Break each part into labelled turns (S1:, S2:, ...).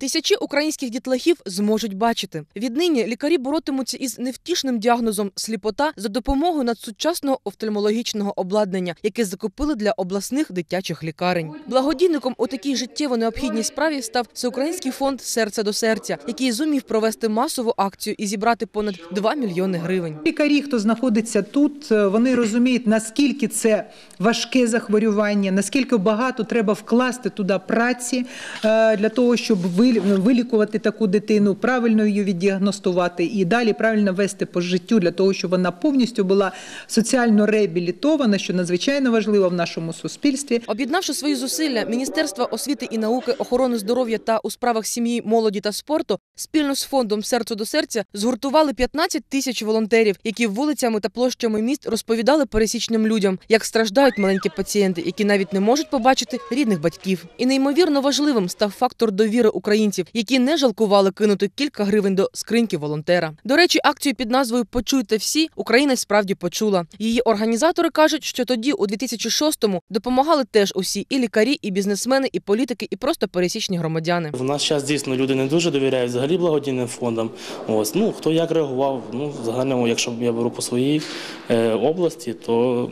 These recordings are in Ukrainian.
S1: Тисячі українських дітлахів зможуть бачити. Віднині лікарі боротимуться із невтішним діагнозом сліпота за допомогою надсучасного офтальмологічного обладнання, яке закупили для обласних дитячих лікарень. Благодійником у такій життєво необхідній справі став Всеукраїнський фонд Серце до серця, який зумів провести масову акцію і зібрати понад 2 мільйони гривень.
S2: Лікарі, хто знаходиться тут, е, вони розуміють, наскільки це важке захворювання, наскільки багато треба вкласти туди праці е, для того, щоб ви- вилікувати таку дитину, правильно її віддіагностувати і далі правильно вести по життю для того, щоб вона повністю була соціально реабілітована, що надзвичайно важливо в нашому суспільстві.
S1: Об'єднавши свої зусилля, Міністерство освіти і науки, охорони здоров'я та у справах сім'ї, молоді та спорту спільно з фондом Серце до серця згуртували 15 тисяч волонтерів, які вулицями та площами міст розповідали пересічним людям, як страждають маленькі пацієнти, які навіть не можуть побачити рідних батьків. І неймовірно важливим став фактор довіри українців, які не жалкували кинути кілька гривень до скриньки волонтера. До речі, акцію під назвою Почуйте всі Україна справді почула. Її організатори кажуть, що тоді, у 2006-му, допомагали теж усі і лікарі, і бізнесмени, і політики, і просто пересічні громадяни.
S3: В наш час дійсно люди не дуже довіряють взагалі благодійним фондам. Ось ну хто як реагував. Ну загальному, якщо я беру по своїй е, області, то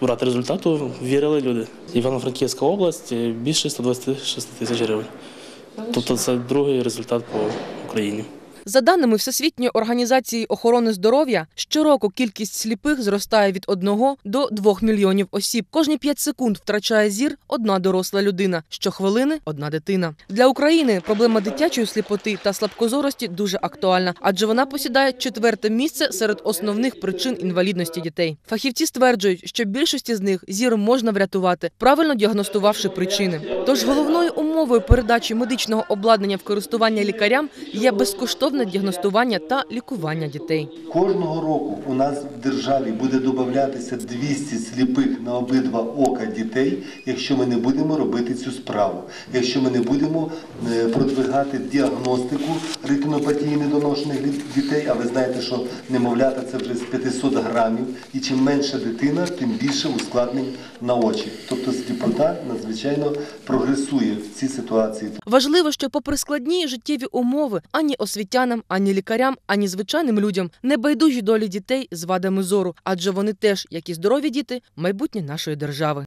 S3: брати результату, вірили люди. Івано-Франківська область е, більше 126 тисяч гривень. Тобто це другий результат по Україні.
S1: За даними Всесвітньої організації охорони здоров'я, щороку кількість сліпих зростає від 1 до 2 мільйонів осіб. Кожні 5 секунд втрачає зір одна доросла людина, щохвилини – одна дитина. Для України проблема дитячої сліпоти та слабкозорості дуже актуальна, адже вона посідає четверте місце серед основних причин інвалідності дітей. Фахівці стверджують, що більшості з них зір можна врятувати, правильно діагностувавши причини. Тож головною умовою передачі медичного обладнання в користування лікарям є безкоштовне діагностування та лікування дітей.
S4: Кожного року у нас в державі буде додатися 200 сліпих на обидва ока дітей, якщо ми не будемо робити цю справу, якщо ми не будемо е, продвигати діагностику ретинопатії недоношених дітей. А ви знаєте, що немовлята це вже з 500 грамів, і чим менша дитина, тим більше ускладнень на очі. Тобто сліпота надзвичайно прогресує в цій ситуації.
S1: Важливо, що попри складні життєві умови, ані освітянам, ані лікарям, ані звичайним людям не байдужі долі дітей з вадами зору, адже вони теж, як і здорові діти, майбутнє нашої держави.